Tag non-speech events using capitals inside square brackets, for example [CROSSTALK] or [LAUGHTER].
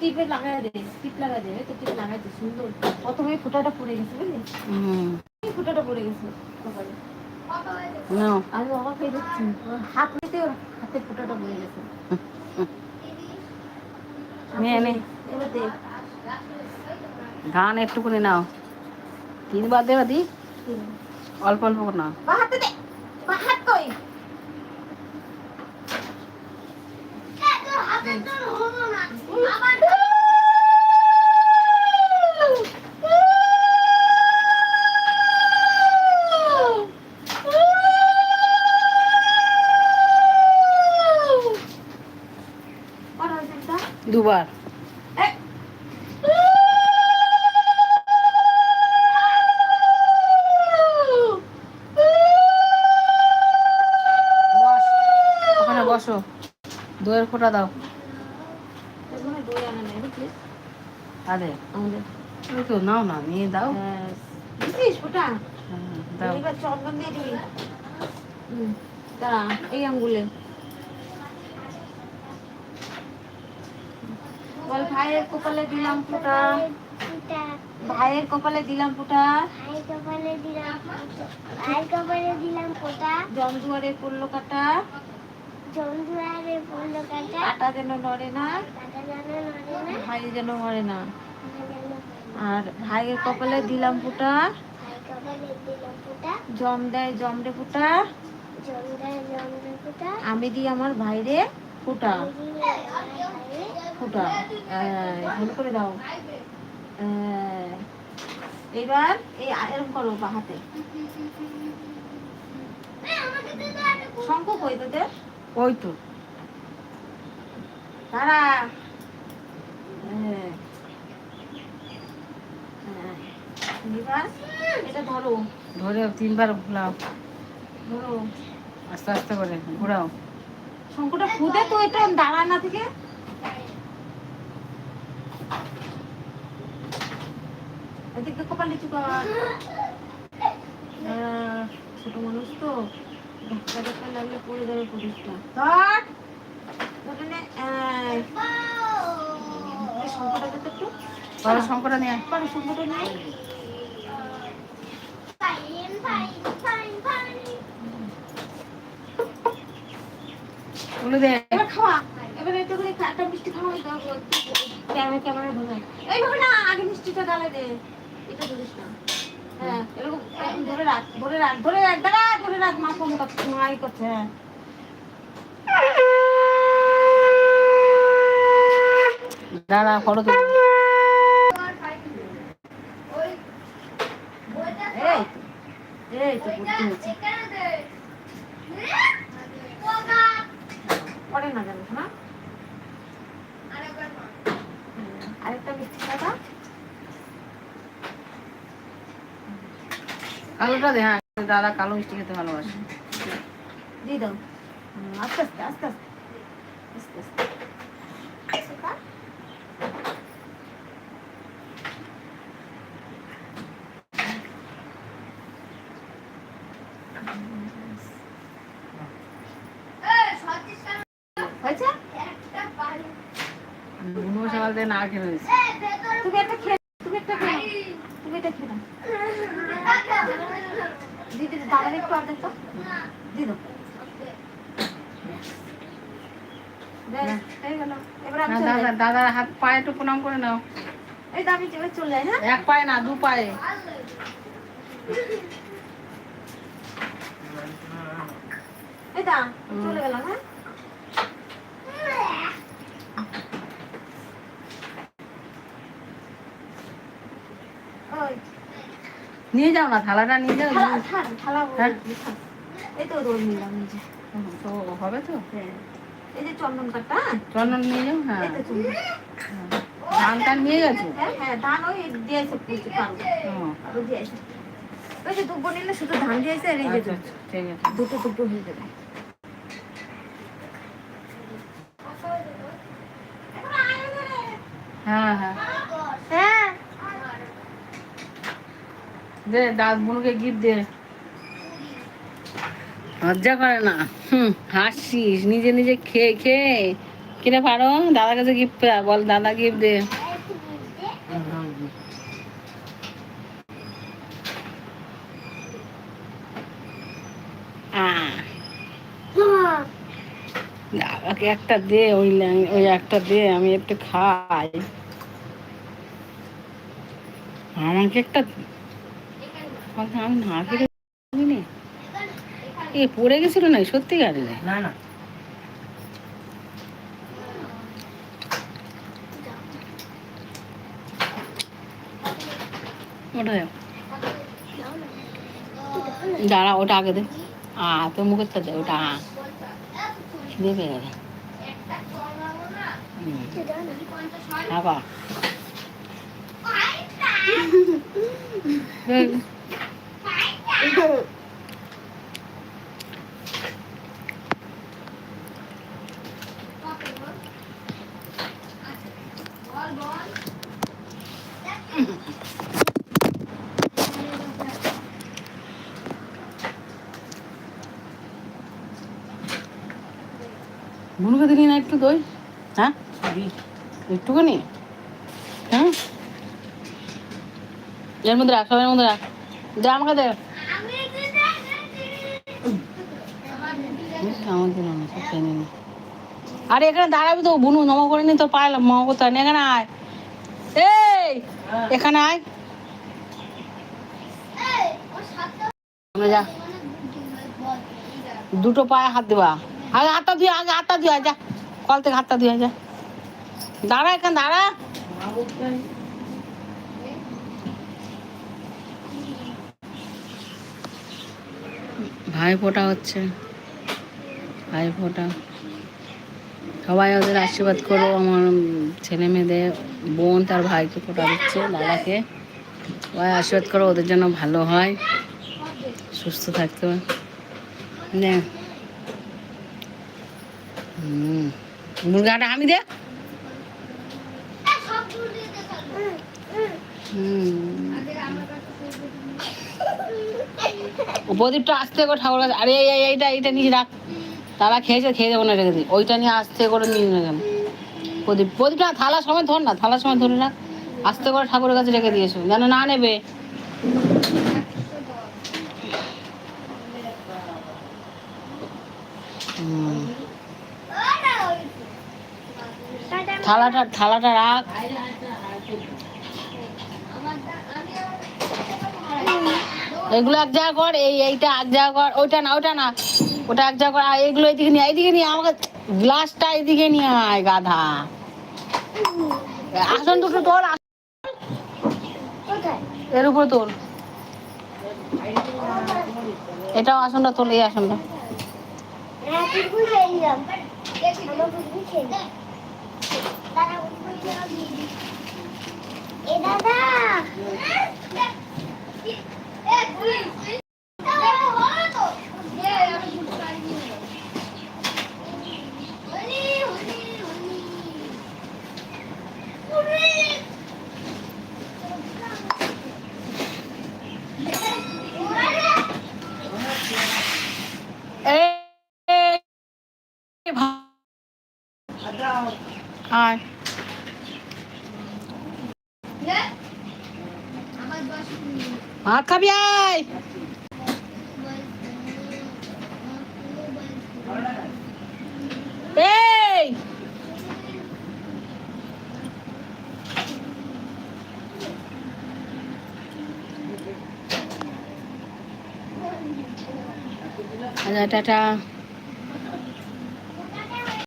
টিপে লাগাই দে টিপ লাগাই দে তো টিপ লাগাই দে সুন্দর। প্রথমে ফুটাটা পড়ে গেছে বুঝলি? হুম। ফুটাটা পড়ে গেছে। কপালে আমি অবাক হয়ে যাচ্ছি। হাত নিতে ওর হাতে ফুটাটা পড়ে গেছে। ধান একটুকুনি নাও। তিনবার দেবা দি অল্প অল্প করে নাও। হাতে দে। হাত কই? দুবার ওখানে বসো দইয়ের ফোঁটা দাও? আরে আমাদের। তো নাও না নিয়ে দাও দাও চন্দন দিয়ে দিবি। দাঁড়া, এই আঙ্গুলে বল ভাইয়ের কপালে দিলাম ফুটা। ভাইয়ের কপালে দিলাম ফুটা। ভাই কপালে দিলাম ভাই কপালে দিলাম ফোটা। জমজুয়ারে পড়ল কাটা। জমজুয়ারে পড়ল কাটা। কাটা যেন নড়ে না। ভাই যেন মরে না। আর ভাইয়ের কপালে দিলাম ফুটা। জম দেয় জমরে ফুটা। আমি দিই আমার ভাইরে। ফুটা। ফুটা। ভালো করে দাও। এবার এই এরকম করো বা হাতে। শঙ্খ কই তোদের ওই তো তারা এটা ধরো। ধরে তিনবার ঘুরাও। ধরো। আস্তে আস্তে করে ঘুরাও। শঙ্খটা ফুটে তো এটা দাঁড়ায় না থেকে। এদিকে কপাল নিচু ছোট মানুষ তো ধাক্কা ধাক্কা লাগলে পড়ে যাবে পুলিশটা। ধর। ধরে নে শঙ্খটা দে তো একটু বড় শঙ্করা নিয়ে আয়। পারো দে। এবার খাওয়া। এবার এত করে একটা মিষ্টি খাওয়া ক্যামেরা ক্যামেরা ঢোকায় এইভাবে না আগে মিষ্টিটা গালে দে। এটা ধরিস না। হ্যাঁ এরকম ধরে রাখ ধরে রাখ ধরে রাখ দাঁড়া ধরে রাখ মা ফোন করছে মাই করছে হ্যাঁ। দাঁড়া ফটো এই এই তো বুদ্ধি হয়েছে পরে না জানো না আরেকটা মিষ্টি খাওয়া কালোটা দে হ্যাঁ দাদা কালো মিষ্টি খেতে ভালোবাসে। দিয়ে দাও। আস্তে আস্তে আস্তে আস্তে আস্তে আস্তে। বুনো সকাল থেকে না খেয়ে রয়েছে। তুমি একটা খেয়ে তুমি একটা খেয়ে তুমি এটা খেয়ে দিদি দাদার একটু না, চলে দাদা দাদার হাত পায়ে একটু প্রণাম করে নাও। এই তো আমি চলে হ্যাঁ? এক পায়ে না দু পায়ে। এই দা চলে গেলাম হ্যাঁ? নিয়ে যাও না থালাটা নিয়ে যাও। থালা হ্যাঁ। এই তো রোল নিলাম যে। তো হবে তো? হ্যাঁ। এই যে চন্দন কাঠটা চন্দন নিয়ে যাও হ্যাঁ। এই তো চন্দন ধান টান নিয়ে গেছো? হ্যাঁ হ্যাঁ ধান ওই দিয়েছে পুজো ওই যে দুব্বো নিলে শুধু ধান দিয়েছে আর এই যে আচ্ছা আচ্ছা, ঠিক আছে। দুটো দুটো হয়ে যাবে। হ্যাঁ হ্যাঁ হ্যাঁ। দে দাদ বোনকে গিফট দে। লজ্জা করে না। হুম, হাসছিস, নিজে নিজে খেয়ে খেয়ে। কিরে পারো দাদার কাছে গিফট বল দাদা গিফট দে। দাদাকে একটা দে, ওই ওই একটা দে, আমি একটু খাই। আমাকে একটা আমি না বুঝলি এ পড়ে গেছিল না সত্যি গাড়ি না না। ওটা দাঁড়া ওটা আগে দে। আ তোর মুখের তো দে ওটা আ। খিদে পেয়ে গেছে। হুম, [LAUGHS] খাবা বুনুকে দিলি না একটু দই। হ্যাঁ? একটুখানি। হ্যাঁ? এর মধ্যে রাখ সবের মধ্যে রাখ। দে আমাকে দে। আরে, এখানে দাঁড়াবি তো, বুনু নমা করে নি, তোর পায়ে মমা করতে হয় এখানে আয়। এই, এখানে আয়। যা। দুটো পায়ে হাত দেবা। আগে হাতটা ধুয়ে, আগে হাতটা ধুয়ে যা। কল থেকে হাতটা ধুয়ে যা। দাঁড়া এখানে, দাঁড়া। ভাই ফোটা হচ্ছে। ভাই ফোটা সবাই ওদের আশীর্বাদ করো, আমার ছেলে মেয়েদের, বোন তার ভাইকে ফোটা দিচ্ছে, দাদাকে। সবাই আশীর্বাদ করো, ওদের জন্য ভালো হয়, সুস্থ থাকতে হয়। নে। মুরগাটা আমি দে। প্রদীপটা আসতে করে ঠাকুর আরে এই, এই- এইটা এইটা নিয়ে রাখ। তারা খেয়েছে, খেয়ে যাব না রেখে দিই ওইটা নিয়ে আস্তে করে নিয়ে না কেন প্রদীপ প্রদীপটা থালার সময় ধর না, থালার সময় ধরে রাখ। আস্তে করে ঠাকুরের কাছে রেখে দিয়েছ, যেন না নেবে। থালাটা থালাটা রাখ। এগুলো এক জায়গা কর, এই এইটা এক জায়গা কর, ওইটা না ওইটা না। ওটা এক জায়গা কর এগুলো এদিকে নিয়ে আয়, এইদিকে নিয়ে আমাকে গ্লাসটা এইদিকে নিয়ে আয় গাধা। আসন দুটো তোল আস- এর উপর তোল এটাও আসনটা তোল এই আসনটা। এ দাদা! আয় ভাত খাবি আয়। এই। টাটা।